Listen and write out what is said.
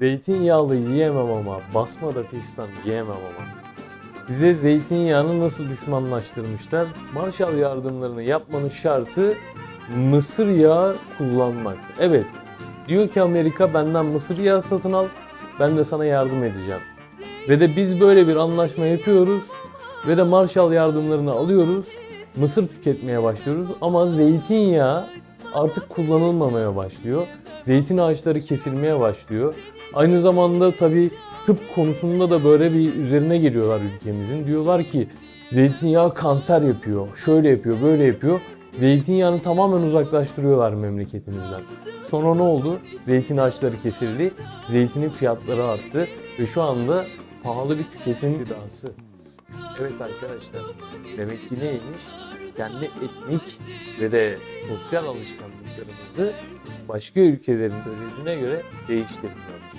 Zeytinyağlı yiyemem ama basma da fistan yiyemem ama. Bize zeytinyağını nasıl düşmanlaştırmışlar? Marshall yardımlarını yapmanın şartı mısır yağı kullanmak. Evet, diyor ki Amerika benden mısır yağı satın al, ben de sana yardım edeceğim. Ve de biz böyle bir anlaşma yapıyoruz ve de Marshall yardımlarını alıyoruz. Mısır tüketmeye başlıyoruz ama zeytinyağı artık kullanılmamaya başlıyor. Zeytin ağaçları kesilmeye başlıyor. Aynı zamanda tabii tıp konusunda da böyle bir üzerine geliyorlar ülkemizin. Diyorlar ki zeytinyağı kanser yapıyor, şöyle yapıyor, böyle yapıyor. Zeytinyağını tamamen uzaklaştırıyorlar memleketimizden. Sonra ne oldu? Zeytin ağaçları kesildi, zeytinin fiyatları arttı ve şu anda pahalı bir tüketim gıdası. Evet arkadaşlar, demek ki neymiş? Kendi etnik ve de sosyal alışkanlıklarımızı başka ülkelerin söylediğine göre değiştirmiyoruz.